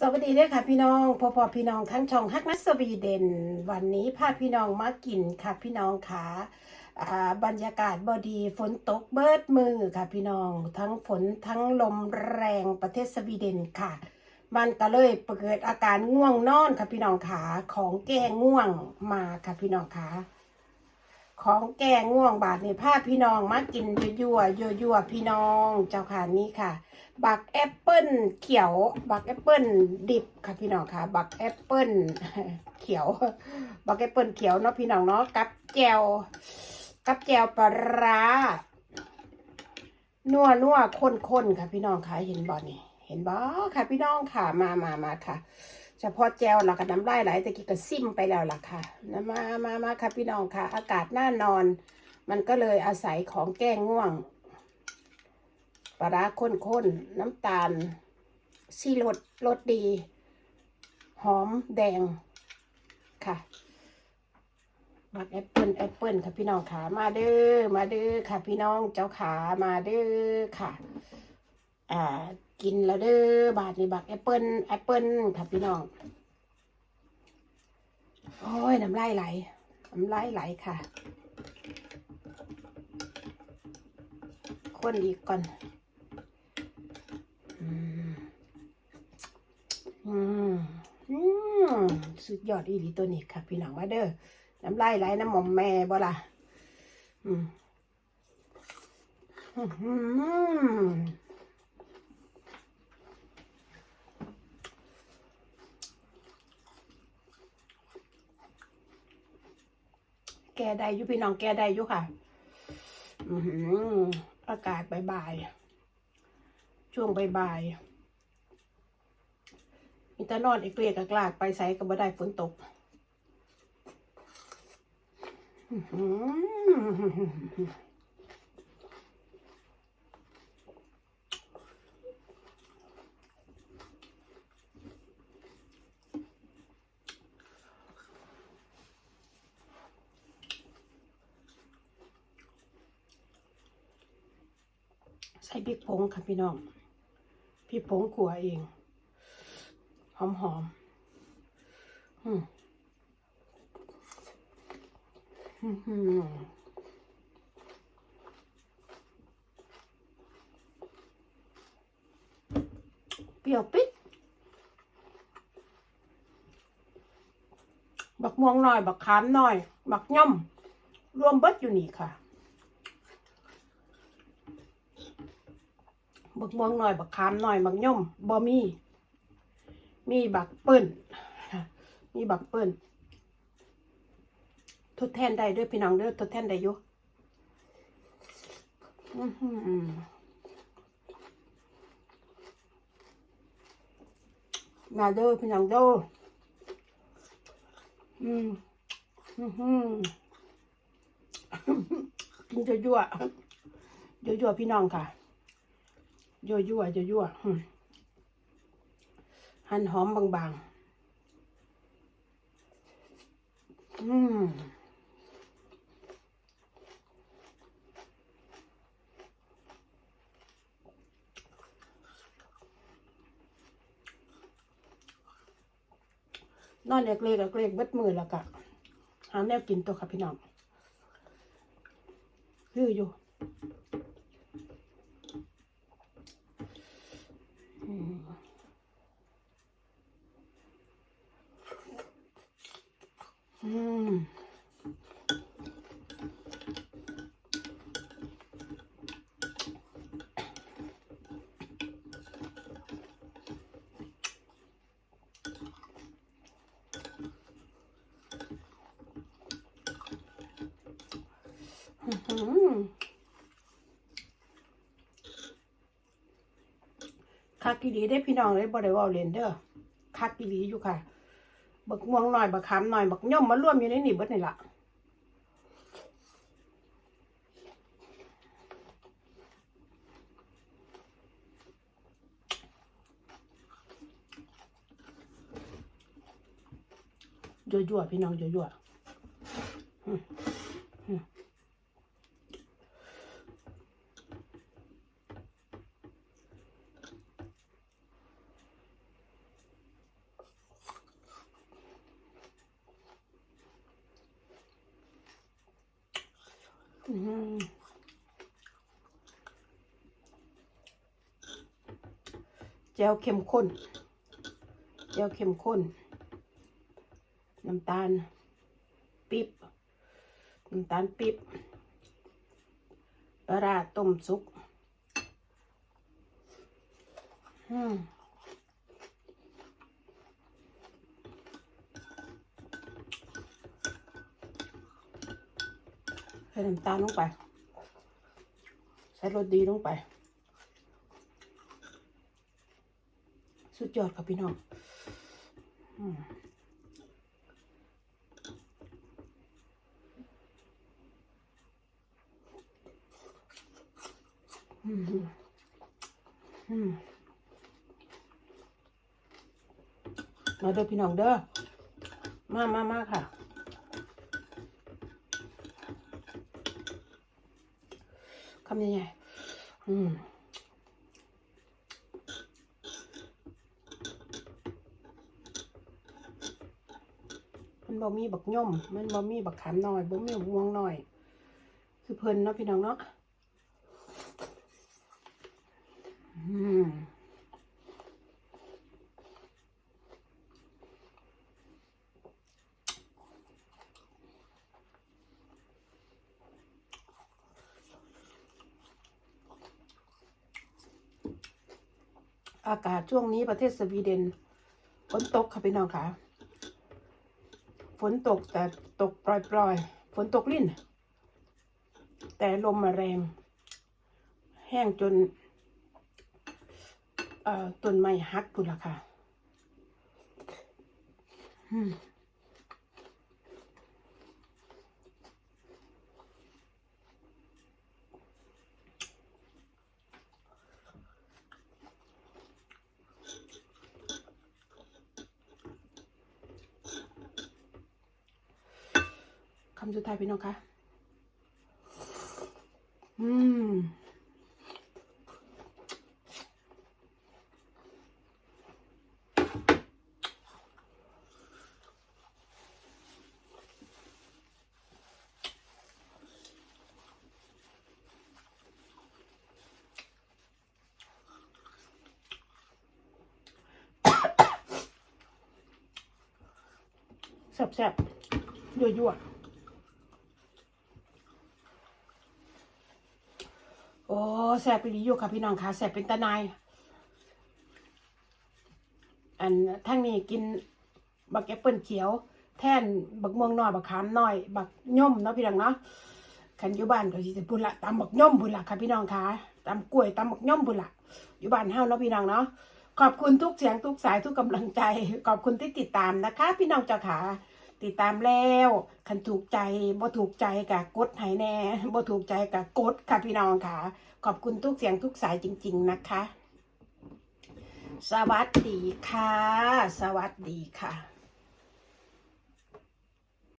สวัสดีด้วยค่ะพี่น้องพอพอพี่น้องทั้งช่องฮักนัสสวีเดน วันนี้พาพี่น้องมากินค่ะพี่น้องค่ะอ่าบรรยากาศบอดีฝนตกเบิดมือค่ะพี่น้อง ทั้งฝนทั้งลมแรงประเทศสวีเดนค่ะ มันก็เลยเกิดอาการง่วงนอนค่ะพี่น้องขาของแก้ง่วงมาค่ะพี่น้องขา ของแก้ง่วงบาดในผ้าพี่น้องมากินยั่วยั่วยั่วพี่น้องเจ้าค่ะนี่ค่ะ บักแอปเปิ้ลเขียว บักแอปเปิ้ลดิบค่ะพี่น้องค่ะ บักแอปเปิ้ลเขียว บักแอปเปิ้ลเขียวเนาะพี่น้องเนาะกับแจวกับแจวปลาร้านัวนัวข้นข้นๆค่ะพี่น้องค่ะเห็นบ่นี่ เห็นบ่ค่ะพี่น้องค่ะมามามาค่ะเฉพาะแจวเราก็น้ำลายไหลตะกี้ก็ซิมไปแล้วล่ะค่ะนะมามามาค่ะพี่น้องค่ะ อากาศน่านอน มันก็เลยอาศัยของแก้ง่วงปลาร้าข้นๆน้ำตาลซีรสรสดี หอมแดงค่ะบักแอปเปิลแอปเปิลค่ะพี่น้องขามาเด้อมาเด้อค่ะพี่น้องเจ้าขามาเด้อค่ะ อ่า กินแล้วเด้อบาทนี่บักแอปเปิลแอปเปิลค่ะพี่น้อง โอ้ยน้ำลายไหลน้ำลายไหลค่ะ คนอีกก่อน อืม อืมอืมสุดยอดอีหลีตัวนี้ค่ะ พี่น้องมาเด้อน้ำลายไหลน้ำหมอมแม่บ่ล่ะ อืม อื้อ แก้ได้อยู่พี่น้องแก้ได้อยู่ค่ะ อืออากาศบ่ายๆช่วงบ่ายๆอินเตอร์นอนอีกเรียกกลากไปใส่ก็บ่ได้ฝนตกอื้อ ส่พริกผงค่ะพี่น้องพริกผงขัวเอง หอมหอมอืมอื้อหือเปรี้ยวปิดบักม่วงหน่อย บักขามหน่อย บักย่อมรวมเบิดอยู่นี่ค่ะ บักม่วงหน่อยบักขามหน่อยบักย่อมบ่มีมีบักเปิ้นมีบักเปิ้นทดแทนได้ด้วยพี่น้องเด้อทดแทนได้อยู่มาเด้อพี่น้องเด้ออืมอื้อหือกินยั่วยั่วพี่น้องค่ะ ยั่วๆยั่วๆอืมหั่นหอมบางๆ อืมนอนเล็กๆเล็กๆเบิดมือแล้วก็หาแนวกินตัวค่ะพี่น้องคืออยู่อืมอืมอืม คักกีดีได้พี่น้องเลยบ่ได้ว่าเลนเด้อคักกีดีอยู่ค่ะ บักม่วงหน่อยบักขามหน่อยบักย่อมมาร่วมอยู่ในนี่เบิดนี่ละยั่วๆพี่น้องยั่วๆอืมอืม อื้อหือ แจวเข้มข้น แจวเข้มข้น น้ำตาล ปิ๊บ น้ำตาลปิ๊บปลาต้มสุก อืมใส่น้ำตาลลงไป ใส่รสดีลงไป สุดยอดครับพี่น้องอืมอืมอืมมาเด้อพี่น้องเด้อ มามามาค่ะ คำยังไง อืมมันบ่มีบักย่อม มันบ่มีบักขามน้อยบ่มีบักม่วงหน่อย คือเพลินเนาะพี่น้องเนาะ อืม อากาศช่วงนี้ประเทศสวีเดนฝนตกค่ะพี่น้องค่ะ ฝนตกแต่ตกปล่อยๆ ฝนตกลิ่น แต่ลมมาแรง แห้งจนต้นไม้หักพุ่นละค่ะำสุดท้ายพี่น้องคะอืมแซ่บๆยั่วๆ อ้แซ่บไปดีอยู่ค่ะพี่น้องค่ะแซ่บเป็นตะนาย อันทั้งนี้กินบักแอปเปิลเขียว แท่นบักม่วงน้อยบักขามน้อย บักย่อมเนาะพี่น้องเนาะขันอยู่บ้านก็สิจะพุ่นละตำบักย่อมพุ่นละค่ะพี่น้องค่ะตำกล้วยตำบักย่อมพุ่นละอยู่บ้านเฮาเนาะพี่น้องเนาะขอบคุณทุกเสียงทุกสายทุกกำลังใจ ขอบคุณที่ติดตามนะคะ พี่น้องเจ้าขา ติดตามแล้วคันถูกใจบ่ถูกใจกะกดให้แน่บ่ถูกใจกะกดค่ะพี่น้องค่ะ ขอบคุณทุกเสียงทุกสายจริง ๆนะคะ สวัสดีค่ะ สวัสดีค่ะ